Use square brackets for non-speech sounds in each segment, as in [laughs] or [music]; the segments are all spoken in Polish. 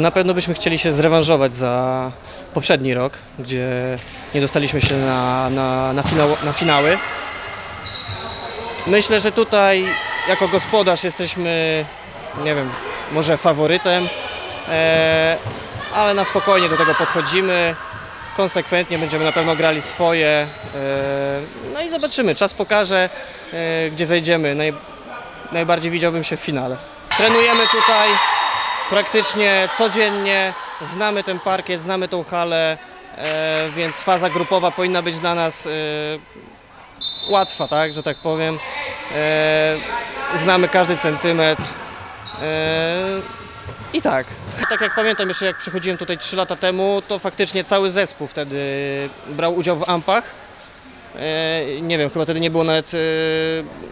Na pewno byśmy chcieli się zrewanżować za poprzedni rok, gdzie nie dostaliśmy się na, na, na, finał, na finały. Myślę, że tutaj jako gospodarz jesteśmy, nie wiem, może faworytem, e, ale na spokojnie do tego podchodzimy. Konsekwentnie będziemy na pewno grali swoje. E, no i zobaczymy, czas pokaże, e, gdzie zejdziemy. Naj, najbardziej widziałbym się w finale. Trenujemy tutaj praktycznie codziennie, znamy ten parkiet, znamy tą halę, e, więc faza grupowa powinna być dla nas e, łatwa, tak, że tak powiem. E, znamy każdy centymetr. I tak. Tak jak pamiętam jeszcze jak przychodziłem tutaj 3 lata temu, to faktycznie cały zespół wtedy brał udział w ampach. E, Nie wiem, chyba wtedy nie było nawet e,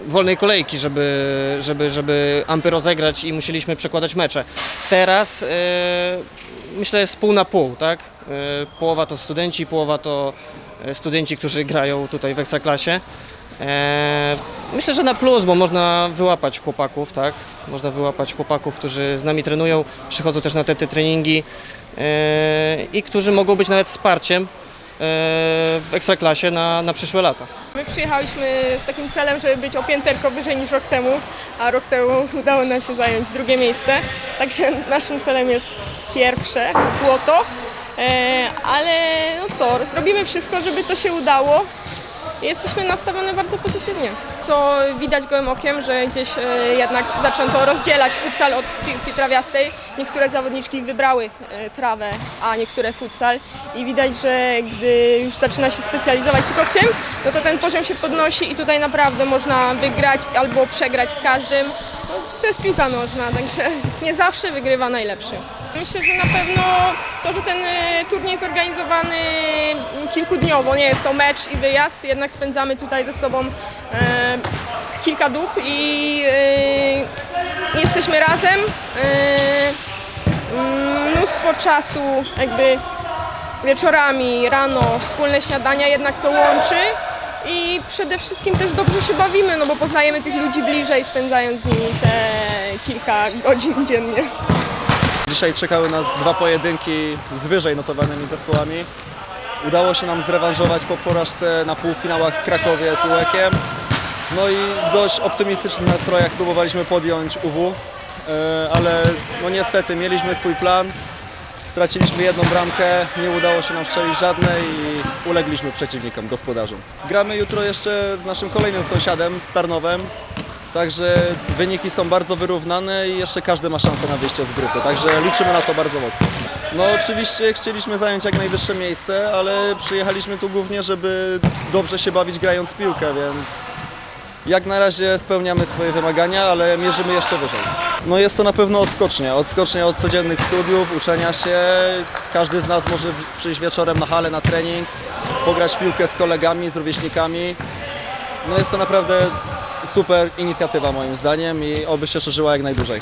wolnej kolejki, żeby, żeby, żeby ampy rozegrać i musieliśmy przekładać mecze. Teraz e, myślę jest pół na pół, tak? Połowa to studenci, połowa to studenci, którzy grają tutaj w Ekstraklasie. Myślę, że na plus, bo można wyłapać chłopaków, tak? Można wyłapać chłopaków, którzy z nami trenują, przychodzą też na te, te treningi i którzy mogą być nawet wsparciem w Ekstraklasie na, na przyszłe lata. My przyjechałyśmy z takim celem, żeby być o pięterko wyżej niż rok temu, a rok temu [laughs] udało nam się zająć drugie miejsce. Także naszym celem jest pierwsze, złoto. E, ale no co, zrobimy wszystko, żeby to się udało. Jesteśmy nastawione bardzo pozytywnie. To widać gołym okiem, że gdzieś e, jednak zaczęto rozdzielać futsal od piłki trawiastej. Niektóre zawodniczki wybrały e, trawę, a niektóre futsal. I widać, że gdy już zaczyna się specjalizować tylko w tym, no to ten poziom się podnosi i tutaj naprawdę można wygrać albo przegrać z każdym. No, to jest piłka nożna, także nie zawsze wygrywa najlepszy. Myślę, że na pewno to, że ten e, turniej jest organizowany kilkudniowo, nie jest to mecz i wyjazd, jednak spędzamy tutaj ze sobą e, kilka dób i e, jesteśmy razem. Mnóstwo czasu jakby wieczorami, rano, wspólne śniadania jednak to łączy. I przede wszystkim też dobrze się bawimy, no bo poznajemy tych ludzi bliżej, spędzając z nimi te kilka godzin dziennie. Dzisiaj czekały nas dwa pojedynki z wyżej notowanymi zespołami. Udało się nam zrewanżować po porażce na półfinałach w Krakowie z UEK-iem. No i w dość optymistycznych nastrojach próbowaliśmy podjąć UW, e, ale no niestety mieliśmy swój plan. Straciliśmy jedną bramkę, nie udało się nam strzelić żadnej i ulegliśmy przeciwnikom, gospodarzom. Gramy jutro jeszcze z naszym kolejnym sąsiadem, z Tarnowem. Także wyniki są bardzo wyrównane i jeszcze każdy ma szansę na wyjście z grupy, także liczymy na to bardzo mocno. No oczywiście chcieliśmy zająć jak najwyższe miejsce, ale przyjechaliśmy tu głównie, żeby dobrze się bawić grając piłkę, więc jak na razie spełniamy swoje wymagania, ale mierzymy jeszcze wyżej. No jest to na pewno odskocznia, odskocznia od codziennych studiów, uczenia się. Każdy z nas może przyjść wieczorem na halę, na trening, pograć piłkę z kolegami, z rówieśnikami. No jest to naprawdę super inicjatywa moim zdaniem i oby się szerzyła jak najdłużej.